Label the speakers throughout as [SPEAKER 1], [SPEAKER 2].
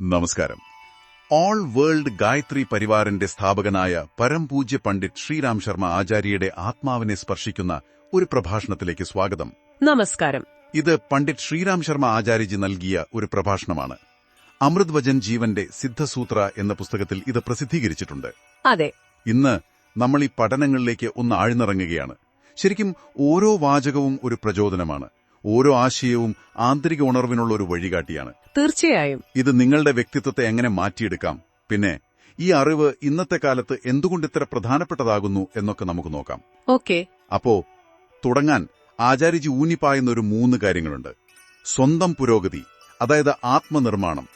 [SPEAKER 1] നമസ്കാരം. All world Gayathri പരിവാറിന്റെ സ്ഥാപകനായ പരംപൂജ്യ പണ്ഡിറ്റ് ശ്രീരാം ശർമ്മ ആചാര്യയുടെ ആത്മാവിനെ സ്പർശിക്കുന്ന ഒരു പ്രഭാഷണത്തിലേക്ക് സ്വാഗതം.
[SPEAKER 2] നമസ്കാരം.
[SPEAKER 1] ഇത് പണ്ഡിറ്റ് ശ്രീരാം ശർമ്മ ആചാര്യജി നൽകിയ ഒരു പ്രഭാഷണമാണ്. അമൃത് വചൻ ജീവന്റെ സിദ്ധസൂത്ര എന്ന പുസ്തകത്തിൽ ഇത് പ്രസിദ്ധീകരിച്ചിട്ടുണ്ട്.
[SPEAKER 2] അതെ.
[SPEAKER 1] ഇന്ന് നമ്മൾ ഈ പഠനങ്ങളിലേക്ക് ഒന്ന് ആഴ്ന്നിറങ്ങുകയാണ്. ശരിക്കും ഓരോ വാചകവും ഒരു പ്രചോദനമാണ്. ഓരോ ആശയവും ആന്തരിക ഉണർവിനുള്ള ഒരു വഴികാട്ടിയാണ്.
[SPEAKER 2] തീർച്ചയായും.
[SPEAKER 1] ഇത് നിങ്ങളുടെ വ്യക്തിത്വത്തെ എങ്ങനെ മാറ്റിയെടുക്കാം? പിന്നെ ഈ അറിവ് ഇന്നത്തെ കാലത്ത് എന്തുകൊണ്ട് ഇത്ര പ്രധാനപ്പെട്ടതാകുന്നു എന്നൊക്കെ നമുക്ക് നോക്കാം.
[SPEAKER 2] ഓക്കെ.
[SPEAKER 1] അപ്പോ തുടങ്ങാൻ ആചാര്യജി ഊന്നിപ്പായുന്ന ഒരു മൂന്ന് കാര്യങ്ങളുണ്ട്. സ്വന്തം പുരോഗതി അതായത് ആത്മനിർമ്മാണം.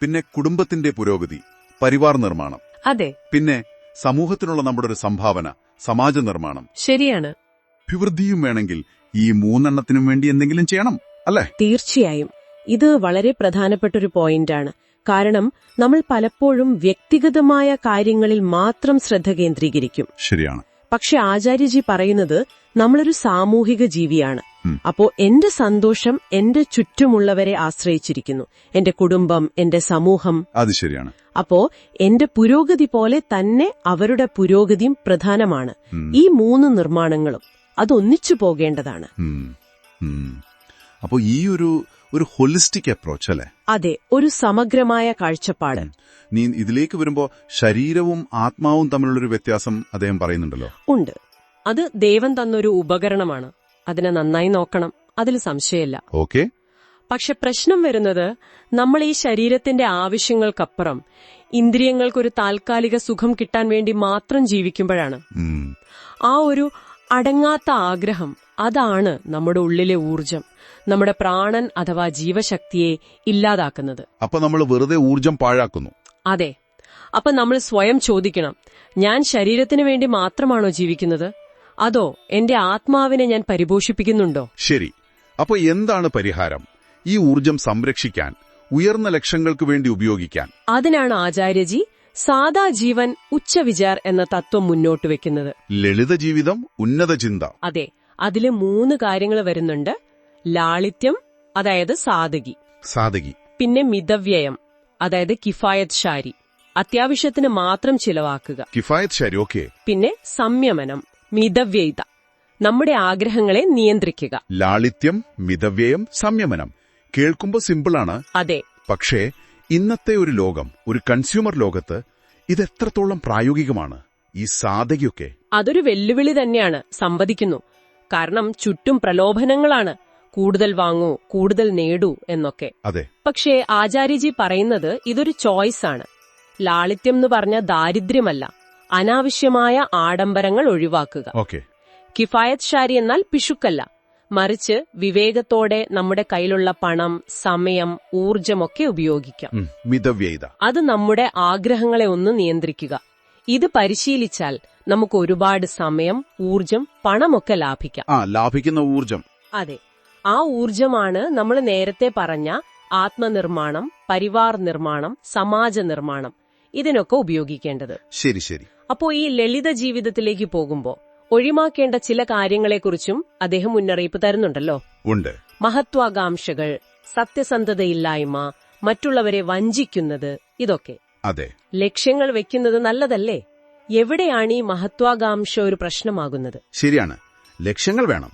[SPEAKER 1] പിന്നെ കുടുംബത്തിന്റെ പുരോഗതി പരിവാർ നിർമ്മാണം.
[SPEAKER 2] അതെ.
[SPEAKER 1] പിന്നെ സമൂഹത്തിനുള്ള നമ്മുടെ ഒരു സംഭാവന സമാജ നിർമ്മാണം
[SPEAKER 2] ശരിയാണ്.
[SPEAKER 1] അഭിവൃദ്ധിയും വേണമെങ്കിൽ ഈ മൂന്നെണ്ണത്തിനും വേണ്ടി എന്തെങ്കിലും ചെയ്യണം അല്ലേ?
[SPEAKER 3] തീർച്ചയായും. ഇത് വളരെ പ്രധാനപ്പെട്ട ഒരു പോയിന്റാണ്. കാരണം നമ്മൾ പലപ്പോഴും വ്യക്തിഗതമായ കാര്യങ്ങളിൽ മാത്രം ശ്രദ്ധ കേന്ദ്രീകരിക്കും.
[SPEAKER 1] ശരിയാണ്.
[SPEAKER 3] പക്ഷെ ആചാര്യജി പറയുന്നത് നമ്മളൊരു സാമൂഹിക ജീവിയാണ്. അപ്പോ എന്റെ സന്തോഷം എന്റെ ചുറ്റുമുള്ളവരെ ആശ്രയിച്ചിരിക്കുന്നു. എന്റെ കുടുംബം എന്റെ സമൂഹം.
[SPEAKER 1] അത് ശരിയാണ്.
[SPEAKER 3] അപ്പോ എന്റെ പുരോഗതി പോലെ തന്നെ അവരുടെ പുരോഗതിയും പ്രധാനമാണ്. ഈ മൂന്ന് നിർമ്മാണങ്ങളും. അതൊന്നിച്ചു പോകേണ്ടതാണ്.
[SPEAKER 1] ഉം. ഉം. അപ്പോ ഈ ഒരു ഒരു ഹോളിസ്റ്റിക് അപ്രോച്ച് അല്ലേ?
[SPEAKER 3] അതെ ഒരു സമഗ്രമായ കാഴ്ചപ്പാട്.
[SPEAKER 1] നീ ഇതിലേക്ക് വരുമ്പോ ശരീരവും ആത്മാവും തമ്മിലുള്ള ഒരു വ്യത്യാസം അദ്ദേഹം പറയുന്നുണ്ടല്ലോ.
[SPEAKER 3] ഉണ്ട്.
[SPEAKER 2] അത് ദൈവം തന്നൊരു ഉപകരണമാണ്. അതിനെ നന്നായി നോക്കണം. അതിൽ സംശയമില്ല.
[SPEAKER 1] ഓക്കെ.
[SPEAKER 2] പക്ഷെ പ്രശ്നം വരുന്നത് നമ്മൾ ഈ ശരീരത്തിന്റെ ആവശ്യങ്ങൾക്കപ്പുറം ഇന്ദ്രിയങ്ങൾക്കൊരു താൽക്കാലിക സുഖം കിട്ടാൻ വേണ്ടി മാത്രം ജീവിക്കുമ്പോഴാണ്. ആ ഒരു അടങ്ങാത്ത ആഗ്രഹം അതാണ് നമ്മുടെ ഉള്ളിലെ ഊർജം നമ്മുടെ പ്രാണൻ അഥവാ ജീവശക്തിയെ ഇല്ലാതാക്കുന്നത്.
[SPEAKER 1] അപ്പൊ നമ്മൾ വെറുതെ ഊർജം പാഴാക്കുന്നു.
[SPEAKER 2] അതെ. അപ്പൊ നമ്മൾ സ്വയം ചോദിക്കണം ഞാൻ ശരീരത്തിന് വേണ്ടി മാത്രമാണോ ജീവിക്കുന്നത്? അതോ എന്റെ ആത്മാവിനെ ഞാൻ പരിപോഷിപ്പിക്കുന്നുണ്ടോ?
[SPEAKER 1] ശരി. അപ്പൊ എന്താണ് പരിഹാരം? ഈ ഊർജം സംരക്ഷിക്കാൻ ഉയർന്ന ലക്ഷ്യങ്ങൾക്ക് വേണ്ടി ഉപയോഗിക്കാൻ.
[SPEAKER 2] അതിനാണ് ആചാര്യജി സാദാ ജീവൻ ഉച്ചവിചാർ എന്ന തത്വം മുന്നോട്ട് വെക്കുന്നത്.
[SPEAKER 1] ലളിത ജീവിതം ഉന്നത ചിന്ത.
[SPEAKER 2] അതെ അതിൽ മൂന്ന് കാര്യങ്ങൾ വരുന്നുണ്ട്. ലാളിത്യം അതായത് സാധകി
[SPEAKER 1] സാധകി
[SPEAKER 2] പിന്നെ മിതവ്യയം അതായത് കിഫായത് ഷാരി അത്യാവശ്യത്തിന് മാത്രം ചിലവാക്കുക.
[SPEAKER 1] കിഫായത് ഷാരി ഓക്കെ.
[SPEAKER 2] പിന്നെ സംയമനം മിതവ്യയത. നമ്മുടെ ആഗ്രഹങ്ങളെ നിയന്ത്രിക്കുക.
[SPEAKER 1] ലാളിത്യം മിതവ്യയം സംയമനം. കേൾക്കുമ്പോ സിമ്പിളാണ്
[SPEAKER 2] അതെ.
[SPEAKER 1] പക്ഷേ ഇന്നത്തെ ഒരു ലോകം ഒരു കൺസ്യൂമർ ലോകത്ത് ഇതെത്രത്തോളം പ്രായോഗികമാണ് ഈ സാധകയൊക്കെ?
[SPEAKER 2] അതൊരു വെല്ലുവിളി തന്നെയാണ് സംവദിക്കുന്നു. കാരണം ചുറ്റും പ്രലോഭനങ്ങളാണ്. കൂടുതൽ വാങ്ങൂ കൂടുതൽ നേടൂ എന്നൊക്കെ.
[SPEAKER 1] അതെ.
[SPEAKER 2] പക്ഷേ ആചാര്യജി പറയുന്നത് ഇതൊരു ചോയ്സ് ആണ്. ലാളിത്യം എന്ന് പറഞ്ഞ ദാരിദ്ര്യമല്ല അനാവശ്യമായ ആഡംബരങ്ങൾ ഒഴിവാക്കുക.
[SPEAKER 1] ഓക്കെ.
[SPEAKER 2] കിഫായത് ഷാരി എന്നാൽ പിശുക്കല്ല. മറിച്ച് വിവേകത്തോടെ നമ്മുടെ കയ്യിലുള്ള പണം സമയം ഊർജമൊക്കെ ഉപയോഗിക്കാം.
[SPEAKER 1] മിതവ്യയത.
[SPEAKER 2] അത് നമ്മുടെ ആഗ്രഹങ്ങളെ ഒന്ന് നിയന്ത്രിക്കുക. ഇത് പരിശീലിച്ചാൽ നമുക്ക് ഒരുപാട് സമയം ഊർജം പണമൊക്കെ ലാഭിക്കാം.
[SPEAKER 1] ആ ലാഭിക്കുന്ന ഊർജം
[SPEAKER 2] അതെ. ആ ഊർജമാണ് നമ്മൾ നേരത്തെ പറഞ്ഞ ആത്മനിർമ്മാണം പരിവാർ നിർമ്മാണം സമാജ നിർമ്മാണം. ഇതിനൊക്കെ ഉപയോഗിക്കേണ്ടത്.
[SPEAKER 1] ശരി ശരി.
[SPEAKER 2] അപ്പോ ഈ ലളിത ജീവിതത്തിലേക്ക് പോകുമ്പോ ഒഴിവാക്കേണ്ട ചില കാര്യങ്ങളെക്കുറിച്ചും അദ്ദേഹം മുന്നറിയിപ്പ് തരുന്നുണ്ടല്ലോ.
[SPEAKER 1] ഉണ്ട്.
[SPEAKER 2] മഹത്വാകാംക്ഷകൾ സത്യസന്ധതയില്ലായ്മ മറ്റുള്ളവരെ വഞ്ചിക്കുന്നത് ഇതൊക്കെ.
[SPEAKER 1] അതെ.
[SPEAKER 2] ലക്ഷ്യങ്ങൾ വെക്കുന്നത് നല്ലതല്ലേ? എവിടെയാണ് ഈ മഹത്വാകാംക്ഷ ഒരു പ്രശ്നമാകുന്നത്?
[SPEAKER 1] ശരിയാണ്. ലക്ഷ്യങ്ങൾ വേണം.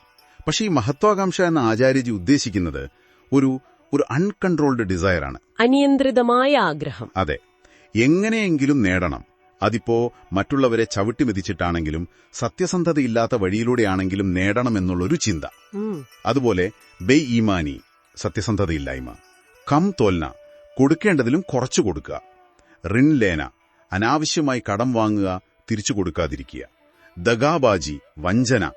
[SPEAKER 1] പക്ഷേ ഈ മഹത്വാകാംക്ഷ എന്ന ആചാര്യജി ഉദ്ദേശിക്കുന്നത് ഒരു ഒരു അൺകൺട്രോൾഡ് ഡിസയറാണ്.
[SPEAKER 2] അനിയന്ത്രിതമായ ആഗ്രഹം.
[SPEAKER 1] അതെ. എങ്ങനെയെങ്കിലും നേടണം. അതിപ്പോ മറ്റുള്ളവരെ ചവിട്ടി മെതിച്ചിട്ടാണെങ്കിലും സത്യസന്ധതയില്ലാത്ത വഴിയിലൂടെയാണെങ്കിലും നേടണമെന്നുള്ളൊരു ചിന്ത. അതുപോലെ ബെ ഈമാനി സത്യസന്ധതയില്ലായ്മ. കം തോൽന കൊടുക്കേണ്ടതിലും കുറച്ചു കൊടുക്കുക. റിൻ ലേന അനാവശ്യമായി കടം വാങ്ങുക തിരിച്ചു കൊടുക്കാതിരിക്കുക. ദഗാബാജി വഞ്ചന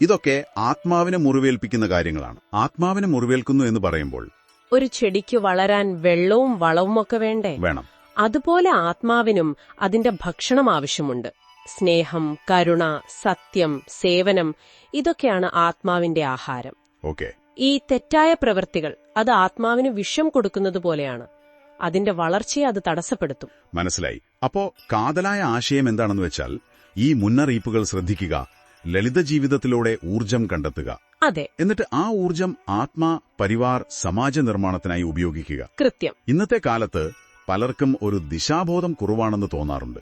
[SPEAKER 1] ഇതൊക്കെ ആത്മാവിനെ മുറിവേൽപ്പിക്കുന്ന കാര്യങ്ങളാണ്. ആത്മാവിനെ മുറിവേൽക്കുന്നു എന്ന് പറയുമ്പോൾ
[SPEAKER 2] ഒരു ചെടിക്ക് വളരാൻ വെള്ളവും വളവും ഒക്കെ വേണ്ടേ?
[SPEAKER 1] വേണം.
[SPEAKER 2] അതുപോലെ ആത്മാവിനും അതിന്റെ ഭക്ഷണം ആവശ്യമുണ്ട്. സ്നേഹം കരുണ സത്യം സേവനം ഇതൊക്കെയാണ് ആത്മാവിന്റെ ആഹാരം.
[SPEAKER 1] ഓക്കെ.
[SPEAKER 2] ഈ തെറ്റായ പ്രവൃത്തികൾ അത് ആത്മാവിന് വിഷം കൊടുക്കുന്നത് പോലെയാണ്. അതിന്റെ വളർച്ചയെ അത് തടസ്സപ്പെടുത്തും.
[SPEAKER 1] മനസ്സിലായി. അപ്പോ കാതലായ ആശയം എന്താണെന്ന് വെച്ചാൽ ഈ മുന്നറിയിപ്പുകൾ ശ്രദ്ധിക്കുക ലളിത ജീവിതത്തിലൂടെ ഊർജം കണ്ടെത്തുക.
[SPEAKER 2] അതെ.
[SPEAKER 1] എന്നിട്ട് ആ ഊർജം ആത്മാ പരിവാർ സമാജ നിർമ്മാണത്തിനായി ഉപയോഗിക്കുക.
[SPEAKER 2] കൃത്യം.
[SPEAKER 1] ഇന്നത്തെ കാലത്ത് പലർക്കും ഒരു ദിശാബോധം കുറവാണെന്ന് തോന്നാറുണ്ട്.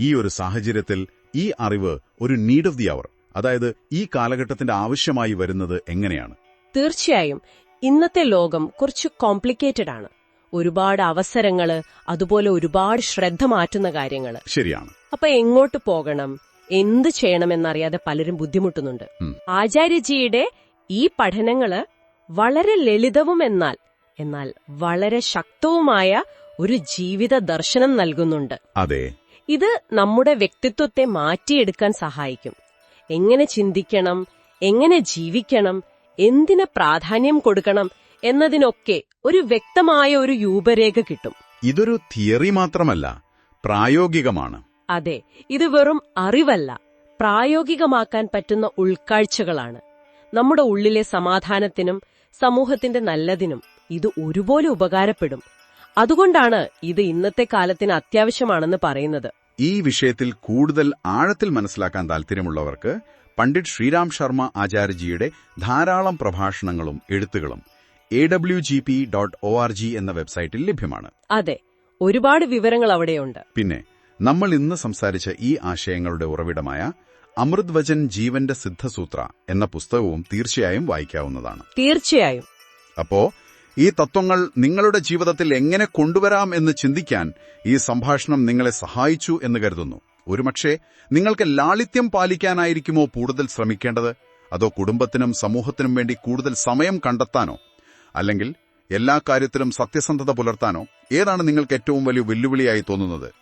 [SPEAKER 1] ഈ ഒരു സാഹചര്യത്തിൽ ഈ അറിവ് ഒരു നീഡ് ഓഫ് ദി അവർ അതായത് ഈ കാലഘട്ടത്തിന്റെ ആവശ്യമായി വരുന്നത് എങ്ങനെയാണ്?
[SPEAKER 2] തീർച്ചയായും. ഇന്നത്തെ ലോകം കുറച്ച് കോംപ്ലിക്കേറ്റഡ് ആണ്. ഒരുപാട് അവസരങ്ങൾ അതുപോലെ ഒരുപാട് ശ്രദ്ധ മാറ്റുന്ന കാര്യങ്ങൾ.
[SPEAKER 1] ശരിയാണ്.
[SPEAKER 2] അപ്പൊ എങ്ങോട്ട് പോകണം? എന്ത് ചെയ്യണമെന്നറിയാതെ പലരും ബുദ്ധിമുട്ടുന്നുണ്ട്. ആചാര്യജിയുടെ ഈ പഠനങ്ങൾ വളരെ ലളിതവും എന്നാൽ എന്നാൽ വളരെ ശക്തവുമായ ഒരു ജീവിത ദർശനം നൽകുന്നുണ്ട്.
[SPEAKER 1] അതെ.
[SPEAKER 2] ഇത് നമ്മുടെ വ്യക്തിത്വത്തെ മാറ്റിയെടുക്കാൻ സഹായിക്കും. എങ്ങനെ ചിന്തിക്കണം എങ്ങനെ ജീവിക്കണം എന്തിന് പ്രാധാന്യം കൊടുക്കണം എന്നതിനൊക്കെ ഒരു വ്യക്തമായ ഒരു രൂപരേഖ കിട്ടും.
[SPEAKER 1] ഇതൊരു തിയറി മാത്രമല്ല പ്രായോഗികമാണ്.
[SPEAKER 2] അതെ ഇത് വെറും അറിവല്ല പ്രായോഗികമാക്കാൻ പറ്റുന്ന ഉൾക്കാഴ്ചകളാണ്. നമ്മുടെ ഉള്ളിലെ സമാധാനത്തിനും സമൂഹത്തിന്റെ നല്ലതിനും ഇത് ഒരുപോലെ ഉപകാരപ്പെടും. അതുകൊണ്ടാണ് ഇത് ഇന്നത്തെ കാലത്തിന് അത്യാവശ്യമാണെന്ന് പറയുന്നത്.
[SPEAKER 1] ഈ വിഷയത്തിൽ കൂടുതൽ ആഴത്തിൽ മനസ്സിലാക്കാൻ താൽപ്പര്യമുള്ളവർക്ക് പണ്ഡിറ്റ് ശ്രീരാം ശർമ്മ ആചാര്യജിയുടെ ധാരാളം പ്രഭാഷണങ്ങളും എഴുത്തുകളും A W G P dot O R G എന്ന വെബ്സൈറ്റിൽ ലഭ്യമാണ്.
[SPEAKER 2] അതെ ഒരുപാട് വിവരങ്ങൾ അവിടെയുണ്ട്.
[SPEAKER 1] പിന്നെ നമ്മൾ ഇന്ന് സംസാരിച്ച ഈ ആശയങ്ങളുടെ ഉറവിടമായ അമൃത് വചൻ ജീവന്റെ സിദ്ധസൂത്ര എന്ന പുസ്തകവും തീർച്ചയായും വായിക്കാവുന്നതാണ്.
[SPEAKER 2] തീർച്ചയായും.
[SPEAKER 1] അപ്പോ ഈ തത്വങ്ങൾ നിങ്ങളുടെ ജീവിതത്തിൽ എങ്ങനെ കൊണ്ടുവരാം എന്ന് ചിന്തിക്കാൻ ഈ സംഭാഷണം നിങ്ങളെ സഹായിച്ചു എന്ന് കരുതുന്നു. ഒരുപക്ഷെ നിങ്ങൾക്ക് ലാളിത്യം പാലിക്കാനായിരിക്കുമോ കൂടുതൽ ശ്രമിക്കേണ്ടത്? അതോ കുടുംബത്തിനും സമൂഹത്തിനും വേണ്ടി കൂടുതൽ സമയം കണ്ടെത്താനോ? അല്ലെങ്കിൽ എല്ലാ കാര്യത്തിലും സത്യസന്ധത പുലർത്താനോ? ഏതാണ് നിങ്ങൾക്ക് ഏറ്റവും വലിയ വെല്ലുവിളിയായി തോന്നുന്നത്?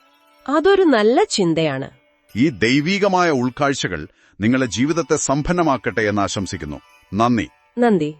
[SPEAKER 2] അതൊരു നല്ല ചിന്തയാണ്.
[SPEAKER 1] ഈ ദൈവീകമായ ഉൾക്കാഴ്ചകൾ നിങ്ങളുടെ ജീവിതത്തെ സമ്പന്നമാക്കട്ടെ എന്ന് ആശംസിക്കുന്നു. നന്ദി.
[SPEAKER 2] നന്ദി.